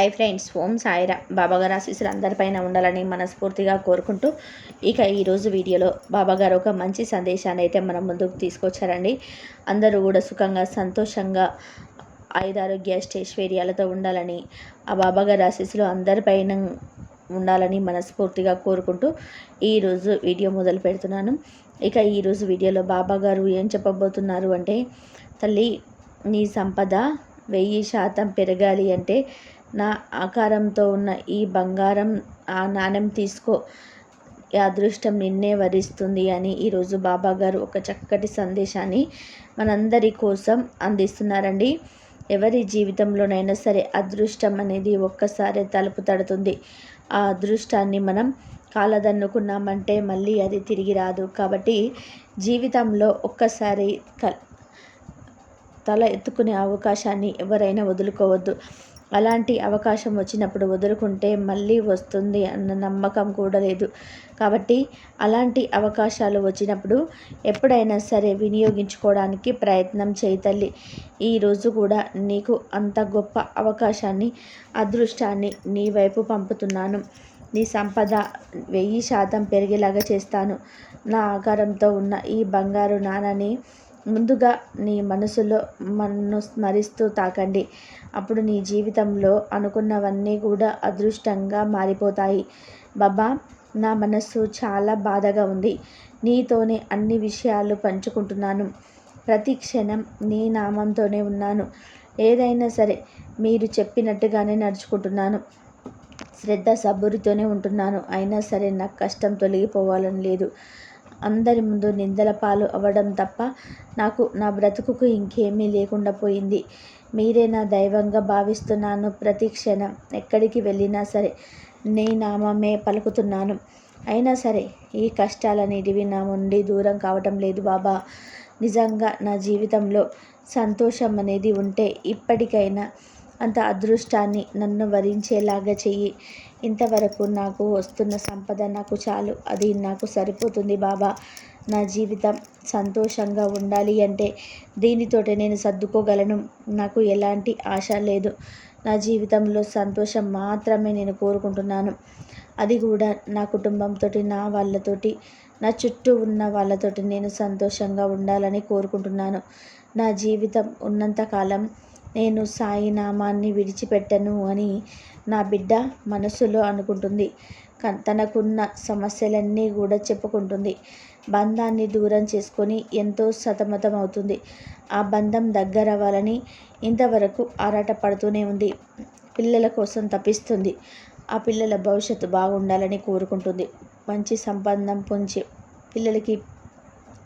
I friends ఓం సాయిరా. బాబాగారు ఆశీస్సులు అందరిపైన ఉండాలని మనస్ఫూర్తిగా కోరుకుంటూ ఇక ఈరోజు వీడియోలో బాబాగారు ఒక మంచి సందేశాన్ని అయితే మనం ముందుకు తీసుకొచ్చారండి. అందరూ కూడా సుఖంగా సంతోషంగా ఆయుధారోగ్య అష్టైశ్వర్యాలతో ఉండాలని ఆ బాబాగారు ఆశీస్సులు అందరిపైన ఉండాలని మనస్ఫూర్తిగా కోరుకుంటూ ఈరోజు వీడియో మొదలు పెడుతున్నాను. ఇక ఈరోజు వీడియోలో బాబాగారు ఏం చెప్పబోతున్నారు అంటే తల్లి నీ సంపద వెయ్యి శాతం పెరగాలి అంటే నా ఆకారంతో ఉన్న ఈ బంగారం ఆ నాణెం తీసుకో. ఈ అదృష్టం నిన్నే వరిస్తుంది అని ఈరోజు బాబాగారు ఒక చక్కటి సందేశాన్ని మనందరి కోసం అందిస్తున్నారండి. ఎవరి జీవితంలోనైనా సరే అదృష్టం అనేది ఒక్కసారి తలుపు తడుతుంది. ఆ అదృష్టాన్ని మనం కాలదన్నుకున్నామంటే మళ్ళీ అది తిరిగి రాదు. కాబట్టి జీవితంలో ఒక్కసారి తల ఎత్తుకునే అవకాశాన్ని ఎవరైనా వదులుకోవద్దు. అలాంటి అవకాశం వచ్చినప్పుడు వదులుకుంటే మళ్ళీ వస్తుంది అన్న నమ్మకం కూడా లేదు. కాబట్టి అలాంటి అవకాశాలు వచ్చినప్పుడు ఎప్పుడైనా సరే వినియోగించుకోవడానికి ప్రయత్నం చేయి తల్లి. ఈరోజు కూడా నీకు అంత గొప్ప అవకాశాన్ని అదృష్టాన్ని నీ వైపు పంపుతున్నాను. నీ సంపద వెయ్యి శాతం పెరిగేలాగా చేస్తాను. నా ఆకారంతో ఉన్న ఈ బంగారు నాణని ముందుగా నీ మనసులో మన్ను స్మరిస్తూ తాకండి. అప్పుడు నీ జీవితంలో అనుకున్నవన్నీ కూడా అదృష్టంగా మారిపోతాయి. బాబా నా మనస్సు చాలా బాధగా ఉంది. నీతోనే అన్ని విషయాలు పంచుకుంటున్నాను. ప్రతి క్షణం నీ నామంతోనే ఉన్నాను. ఏదైనా సరే మీరు చెప్పినట్టుగానే నడుచుకుంటున్నాను. శ్రద్ధ సబ్బురితోనే ఉంటున్నాను. అయినా సరే నాకు కష్టం తొలగిపోవాలని లేదు. అందరి ముందు నిందల పాలు అవ్వడం తప్ప నాకు నా బ్రతుకుకు ఇంకేమీ లేకుండా పోయింది. మీరే నా దైవంగా భావిస్తున్నాను ప్రతి క్షణం. ఎక్కడికి వెళ్ళినా సరే నీ నామమే పలుకుతున్నాను. అయినా సరే ఈ కష్టాలనేటివి నా నుండి దూరం కావటం లేదు బాబా. నిజంగా నా జీవితంలో సంతోషం అనేది ఉంటే ఇప్పటికైనా అంత అదృష్టాన్ని నన్ను వరించేలాగా చెయ్యి. ఇంతవరకు నాకు వస్తున్న సంపద నాకు చాలు. అది నాకు సరిపోతుంది బాబా. నా జీవితం సంతోషంగా ఉండాలి అంటే దీనితోటే నేను సర్దుకోగలను. నాకు ఎలాంటి ఆశ లేదు. నా జీవితంలో సంతోషం మాత్రమే నేను కోరుకుంటున్నాను. అది కూడా నా కుటుంబంతో నా వాళ్ళతోటి నా చుట్టూ ఉన్న వాళ్ళతోటి నేను సంతోషంగా ఉండాలని కోరుకుంటున్నాను. నా జీవితం ఉన్నంతకాలం నేను సాయి నామాన్ని విడిచిపెట్టను అని నా బిడ్డ మనసులో అనుకుంటుంది. తనకున్న సమస్యలన్నీ కూడా చెప్పుకుంటుంది. బంధాన్ని దూరం చేసుకొని ఎంతో సతమతం అవుతుంది ఆ బంధం దగ్గర అవ్వాలని ఇంతవరకు ఆరాట పడుతూనే ఉంది. పిల్లల కోసం తప్పిస్తుంది ఆ పిల్లల భవిష్యత్తు బాగుండాలని కోరుకుంటుంది. మంచి సంబంధం పొంచి పిల్లలకి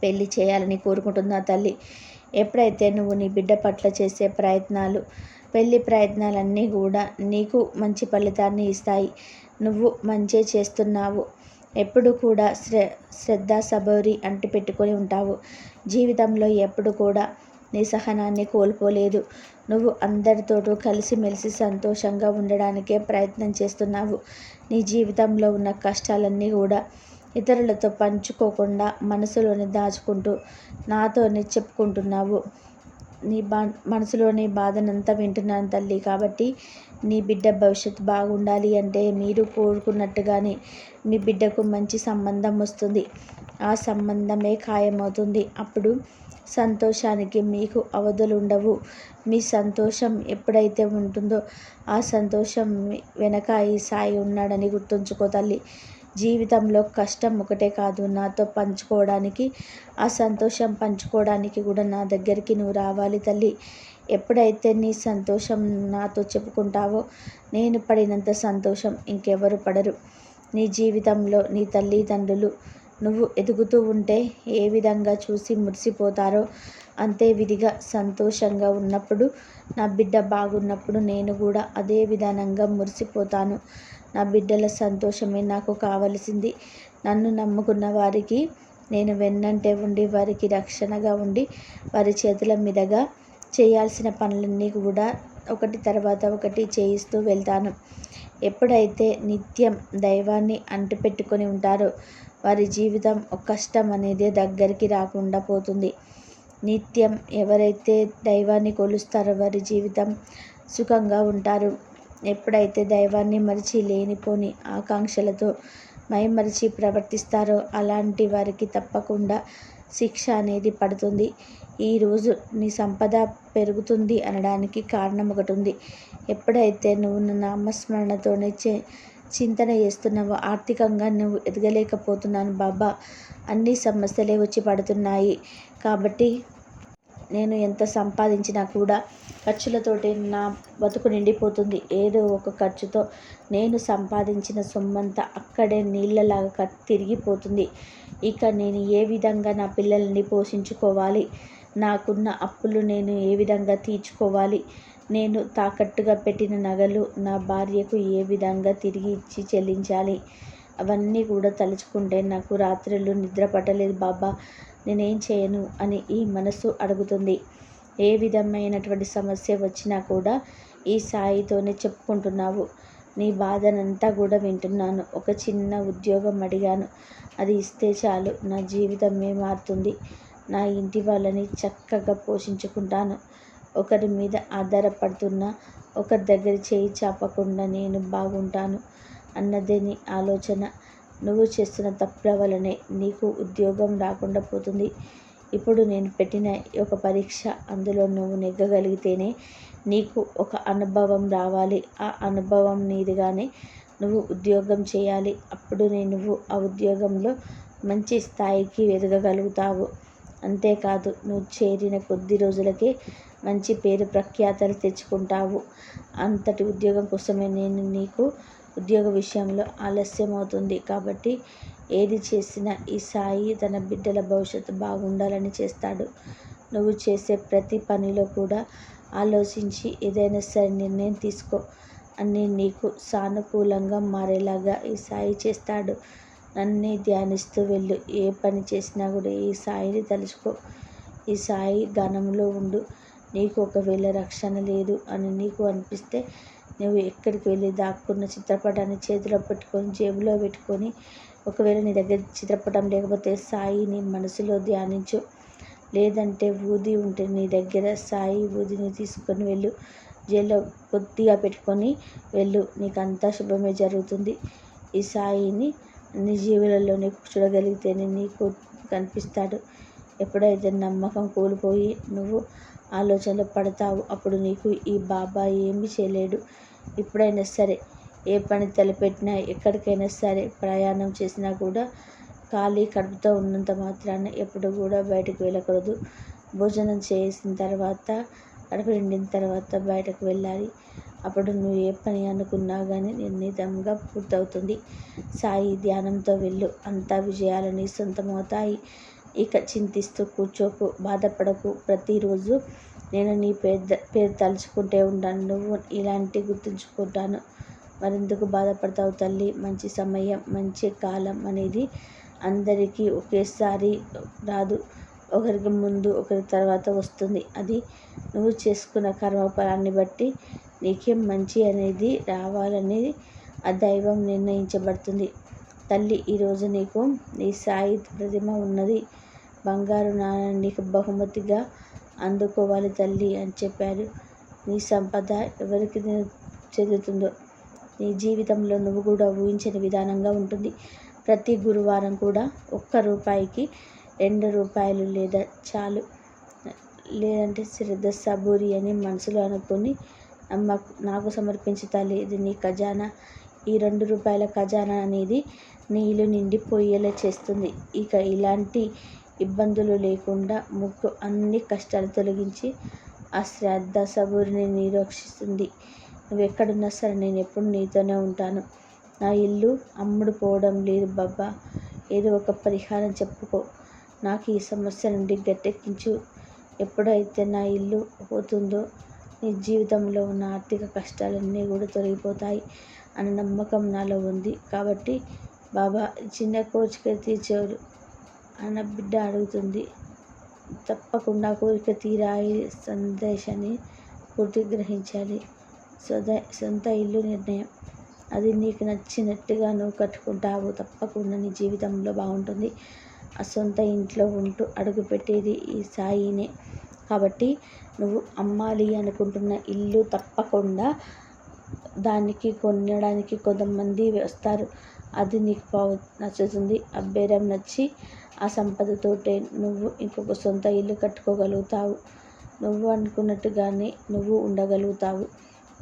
పెళ్ళి చేయాలని కోరుకుంటుంది ఆ తల్లి. ఎప్పుడైతే నువ్వు నీ బిడ్డ పట్ల చేసే ప్రయత్నాలు పెళ్ళి ప్రయత్నాలన్నీ కూడా నీకు మంచి ఫలితాన్ని ఇస్తాయి. నువ్వు మంచి చేస్తున్నావు. ఎప్పుడు కూడా శ్ర శ్రద్ధ సబోరి అంటి పెట్టుకొని ఉంటావు. జీవితంలో ఎప్పుడు కూడా నీ సహనాన్ని కోల్పోలేదు. నువ్వు అందరితోటూ కలిసిమెలిసి సంతోషంగా ఉండడానికే ప్రయత్నం చేస్తున్నావు. నీ జీవితంలో ఉన్న కష్టాలన్నీ కూడా ఇతరులతో పంచుకోకుండా మనసులోనే దాచుకుంటూ నాతోనే చెప్పుకుంటున్నావు నీ బా మనసులోని బాధనంతా వింటున్నాను తల్లి. కాబట్టి నీ బిడ్డ భవిష్యత్తు బాగుండాలి అంటే మీరు కోరుకున్నట్టుగానే మీ బిడ్డకు మంచి సంబంధం వస్తుంది. ఆ సంబంధమే ఖాయమవుతుంది. అప్పుడు సంతోషానికి మీకు అవధులు ఉండవు మీ సంతోషం ఎప్పుడైతే ఉంటుందో ఆ సంతోషం వెనక ఈ సాయి ఉన్నాడని గుర్తుంచుకో తల్లి. జీవితంలో కష్టం ఒకటే కాదు. నాతో పంచుకోవడానికి ఆ సంతోషం పంచుకోవడానికి కూడా నా దగ్గరికి నువ్వు రావాలి తల్లి. ఎప్పుడైతే నీ సంతోషం నాతో చెప్పుకుంటావో నేను పడినంత సంతోషం ఇంకెవరు పడరు. నీ జీవితంలో నీ తల్లిదండ్రులు నువ్వు ఎదుగుతూ ఉంటే ఏ విధంగా చూసి మురిసిపోతారో అంతే విధిగా సంతోషంగా ఉన్నప్పుడు నా బిడ్డ బాగున్నప్పుడు నేను కూడా అదే విధానంగా మురిసిపోతాను. నా బిడ్డల సంతోషమే నాకు కావలసింది. నన్ను నమ్ముకున్న వారికి నేను వెన్నంటే ఉండి వారికి రక్షణగా ఉండి వారి చేతుల మీదుగా చేయాల్సిన పనులన్నీ కూడా ఒకటి తర్వాత ఒకటి చేయిస్తూ వెళ్తాను. ఎప్పుడైతే నిత్యం దైవాన్ని అంటిపెట్టుకొని ఉంటారో వారి జీవితం కష్టం అనేది దగ్గరికి రాకుండా పోతుంది. నిత్యం ఎవరైతే దైవాన్ని కొలుస్తారో వారి జీవితం సుఖంగా ఉంటారు. ఎప్పుడైతే దైవాన్ని మరిచి లేనిపోని ఆకాంక్షలతో మైమరిచి ప్రవర్తిస్తారో అలాంటి వారికి తప్పకుండా శిక్ష అనేది పడుతుంది. ఈరోజు నీ సంపద పెరుగుతుంది అనడానికి కారణం ఒకటి ఉంది. ఎప్పుడైతే నువ్వు నామస్మరణతోనే చే చింతన చేస్తున్నావో ఆర్థికంగా నువ్వు ఎదగలేకపోతున్నాను బాబా. అన్ని సమస్యలే వచ్చి పడుతున్నాయి. కాబట్టి నేను ఎంత సంపాదించినా కూడా ఖర్చులతోటి నా బతుకు నిండిపోతుంది. ఏదో ఒక ఖర్చుతో నేను సంపాదించిన సొమ్మంతా అక్కడే నీళ్ళలాగా తిరిగిపోతుంది. ఇక నేను ఏ విధంగా నా పిల్లల్ని పోషించుకోవాలి? నాకున్న అప్పులు నేను ఏ విధంగా తీర్చుకోవాలి? నేను తాకట్టుగా పెట్టిన నగలు నా భార్యకు ఏ విధంగా తిరిగి ఇచ్చి చెల్లించాలి? అవన్నీ కూడా తలుచుకుంటే నాకు రాత్రులు నిద్ర పట్టలేదు బాబా. నేనేం చేయను అని ఈ మనసు అడుగుతుంది. ఏ విధమైనటువంటి సమస్య వచ్చినా కూడా ఈ సాయితోనే చెప్పుకుంటున్నావు. నీ బాధనంతా కూడా వింటున్నాను. ఒక చిన్న ఉద్యోగం అడిగాను. అది ఇస్తే చాలు. నా జీవితమే మారుతుంది నా ఇంటి వాళ్ళని చక్కగా పోషించుకుంటాను. ఒకరి మీద ఆధారపడుతున్న ఒకరి దగ్గర చేయి చాపకుండా నేను బాగుంటాను అన్నదే నీ ఆలోచన. నువ్వు చేస్తున్న తప్పుల వలనే నీకు ఉద్యోగం రాకుండా పోతుంది. ఇప్పుడు నేను పెట్టిన ఒక పరీక్ష అందులో నువ్వు నెగ్గగలిగితేనే నీకు ఒక అనుభవం రావాలి. ఆ అనుభవం నీదిగానే నువ్వు ఉద్యోగం చేయాలి. అప్పుడు నువ్వు ఆ ఉద్యోగంలో మంచి స్థాయికి ఎదగగలుగుతావు అంతేకాదు నువ్వు చేరిన కొద్ది రోజులకే మంచి పేరు ప్రఖ్యాతలు తెచ్చుకుంటావు. అంతటి ఉద్యోగం కోసమే నేను నీకు ఉద్యోగ విషయంలో ఆలస్యం అవుతుంది కాబట్టి ఏది చేసినా ఈ సాయి తన బిడ్డల భవిష్యత్తు బాగుండాలని చేస్తాడు. నువ్వు చేసే ప్రతి పనిలో కూడా ఆలోచించి ఏదైనా సరే నిర్ణయం తీసుకో అన్నీ నీకు సానుకూలంగా మారేలాగా ఈ సాయి చేస్తాడు. నన్నే ధ్యానిస్తూ వెళ్ళు. ఏ పని చేసినా కూడా ఈ సాయిని తలుచుకో. ఈ సాయి గణంలో ఉండు. నీకు ఒకవేళ రక్షణ లేదు అని నీకు అనిపిస్తే నువ్వు ఎక్కడికి వెళ్ళి దాక్కున్న చిత్రపటాన్ని చేతిలో పెట్టుకొని జేబులో పెట్టుకొని ఒకవేళ నీ దగ్గర చిత్రపటం లేకపోతే సాయిని మనసులో ధ్యానించు. లేదంటే ఊది ఉంటే నీ దగ్గర సాయి ఊదిని తీసుకొని వెళ్ళు. జైల్లో కొద్దిగా పెట్టుకొని వెళ్ళు. నీకు అంతా శుభమే జరుగుతుంది. ఈ సాయిని నీ జీవులలోనే చూడగలిగితేనే నీకు కనిపిస్తాడు. ఎప్పుడైతే నమ్మకం కోల్పోయి నువ్వు ఆలోచనలు పడతావు అప్పుడు నీకు ఈ బాబా ఏమీ చేయలేడు. ఎప్పుడైనా సరే ఏ పని తలపెట్టినా ఎక్కడికైనా సరే ప్రయాణం చేసినా కూడా ఖాళీ కడుపుతో ఉన్నంత మాత్రాన ఎప్పుడు కూడా బయటకు వెళ్ళకూడదు. భోజనం చేసిన తర్వాత కడుపు నిండిన తర్వాత బయటకు వెళ్ళాలి. అప్పుడు నువ్వు ఏ పని అనుకున్నా కానీ నిర్ణీతంగా పూర్తవుతుంది. సాయి ధ్యానంతో వెళ్ళు. అంతా విజయాలని సొంతమవుతాయి. ఇక చింతిస్తూ కూర్చోకు బాధపడకు. ప్రతిరోజు నేను నీ పేరు పేరు తలుచుకుంటే ఉంటాను నువ్వు ఇలాంటి గుర్తుంచుకుంటాను. మరెందుకు బాధపడతావు తల్లి? మంచి సమయం మంచి కాలం అనేది అందరికీ ఒకేసారి రాదు. ఒకరికి ముందు ఒకరి తర్వాత వస్తుంది. అది నువ్వు చేసుకున్న కర్మఫలాన్ని బట్టి నీకేం మంచి అనేది రావాలనేది ఆ దైవం నిర్ణయించబడుతుంది. తల్లి ఈరోజు నీకు నీ సాయి ప్రతిమ ఉన్నది. బంగారు నాణాన్ని నీకు బహుమతిగా అందుకోవాలి తల్లి అని చెప్పారు నీ సంపద ఎవరికి చెందుతుందో? నీ జీవితంలో నువ్వు కూడా ఊహించని విధానంగా ఉంటుంది. ప్రతి గురువారం కూడా ఒక్క రూపాయికి రెండు రూపాయలు లేదా చాలు. లేదంటే శ్రద్ధ సబూరి అని మనసులో అనుకుని అమ్మ నాకు సమర్పించు తల్లి ఇది నీ ఖజానా. ఈ రెండు రూపాయల ఖజానా అనేది నీళ్ళు నిండిపోయేలా చేస్తుంది. ఇక ఇలాంటి ఇబ్బందులు లేకుండా ముగ్గు అన్ని కష్టాలు తొలగించి ఆ శ్రద్ధ సబూరిని నిరోక్షిస్తుంది. నువ్వు ఎక్కడున్నా సరే నేను ఎప్పుడు నీతోనే ఉంటాను. నా ఇల్లు అమ్ముడు పోవడం లేదు బాబా. ఏదో ఒక పరిహారం చెప్పుకో. నాకు ఈ సమస్య నుండి గట్టెక్కించు. ఎప్పుడైతే నా ఇల్లు పోతుందో నీ జీవితంలో ఉన్న ఆర్థిక కష్టాలన్నీ కూడా తొలగిపోతాయి అన్న నమ్మకం నాలో ఉంది. కాబట్టి బాబా చిన్న కోరిక తీర్చేవారు. అన్న బిడ్డ అడుగుతుంది. తప్పకుండా కోరిక తీరాయి సందేశాన్ని పూర్తి గ్రహించాలి సొద సొంత ఇల్లు నిర్ణయం. అది నీకు నచ్చినట్టుగా నువ్వు కట్టుకుంటావు. తప్పకుండా నీ జీవితంలో బాగుంటుంది. ఆ సొంత ఇంట్లో ఉంటూ అడుగుపెట్టేది ఈ సాయినే. కాబట్టి నువ్వు అమ్మాలి అనుకుంటున్న ఇల్లు తప్పకుండా దానికి కొనడానికి కొంతమంది వస్తారు. అది నీకు నచ్చుతుంది. ఆ బేరం నచ్చి ఆ సంపదతోటే నువ్వు ఇంకొక సొంత ఇల్లు కట్టుకోగలుగుతావు. నువ్వు అనుకున్నట్టుగానే నువ్వు ఉండగలుగుతావు.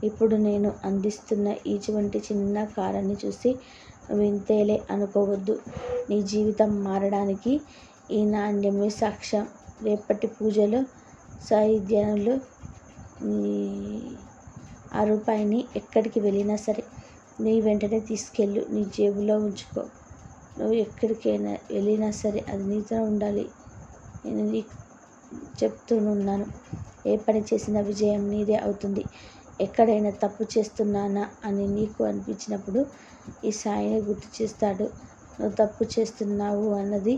ఇప్పుడు నేను అందిస్తున్న ఇటువంటి చిన్న కారాన్ని చూసి నువ్వు ఇంతేలే అనుకోవద్దు. నీ జీవితం మారడానికి ఈ నాణ్యమే సాక్ష్యం. రేపటి పూజలు సాహిత్యంలో ఆ రూపాయిని ఎక్కడికి వెళ్ళినా సరే నీ వెంటనే తీసుకెళ్ళు. నీ జేబులో ఉంచుకో. నువ్వు ఎక్కడికైనా వెళ్ళినా సరే అది నీతో ఉండాలి. నేను నీకు చెప్తూనున్నాను. ఏ పని చేసినా విజయం నీదే అవుతుంది. ఎక్కడైనా తప్పు చేస్తున్నానా అని నీకు అనిపించినప్పుడు ఈ సాయిని గుర్తు చేస్తాడు. నువ్వు తప్పు చేస్తున్నావు అన్నది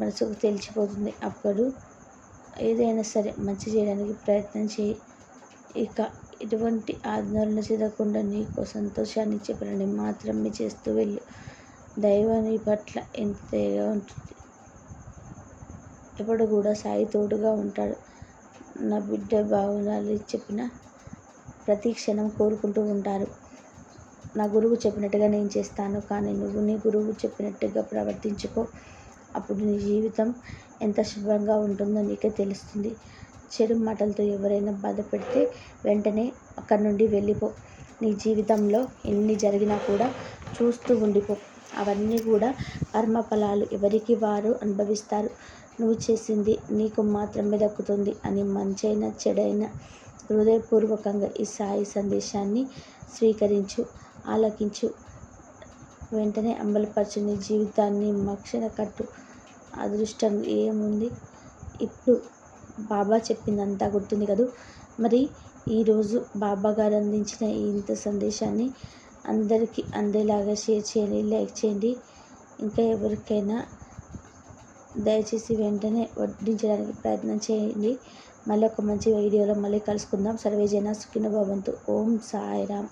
మనసుకు తెలిసిపోతుంది. అప్పుడు ఏదైనా సరే మంచి చేయడానికి ప్రయత్నం చేయి. ఇక ఎటువంటి ఆందోళన చెందకుండా నీకు సంతోషాన్ని ఇచ్చే పనిని మాత్రమే చేస్తూ వెళ్ళు. దైవాన్ని నీ పట్ల ఎంతగా ఉంటుంది. ఎప్పుడు కూడా సాయి తోడుగా ఉంటాడు. నా బిడ్డ బాగుండాలి చెప్పిన ప్రతి క్షణం కోరుకుంటూ ఉంటారు. నా గురువు చెప్పినట్టుగా నేను చేస్తాను. కానీ నువ్వు నీ గురువు చెప్పినట్టుగా ప్రవర్తించుకో. అప్పుడు నీ జీవితం ఎంత శుభ్రంగా ఉంటుందో నీకే తెలుస్తుంది. చెడు మాటలతో ఎవరైనా బాధ పెడితే వెంటనే అక్కడి నుండి వెళ్ళిపో. నీ జీవితంలో ఎన్ని జరిగినా కూడా చూస్తూ ఉండిపో. అవన్నీ కూడా కర్మఫలాలు ఎవరికి వారు అనుభవిస్తారు. నువ్వు చేసింది నీకు మాత్రమే దక్కుతుంది అని మంచైన చెడైన హృదయపూర్వకంగా ఈ సాయి సందేశాన్ని స్వీకరించు ఆలకించు. వెంటనే అమలుపరచు నీ జీవితాన్ని మక్షణ కట్టు. అదృష్టం ఏముంది? ఇప్పుడు బాబా చెప్పిందంతా గుర్తుంది కదూ? మరి ఈరోజు బాబా గారు అందించిన ఇంత సందేశాన్ని అందరికీ అందేలాగా షేర్ చేయండి లైక్ చేయండి. ఇంకా ఎవరికైనా దయచేసి వెంటనే వడ్డించడానికి ప్రయత్నం చేయండి. మళ్ళీ ఒక మంచి వీడియోలో మళ్ళీ కలుసుకుందాం. సర్వేజన సుఖిన భవంతు. ఓం సాయిరామ్.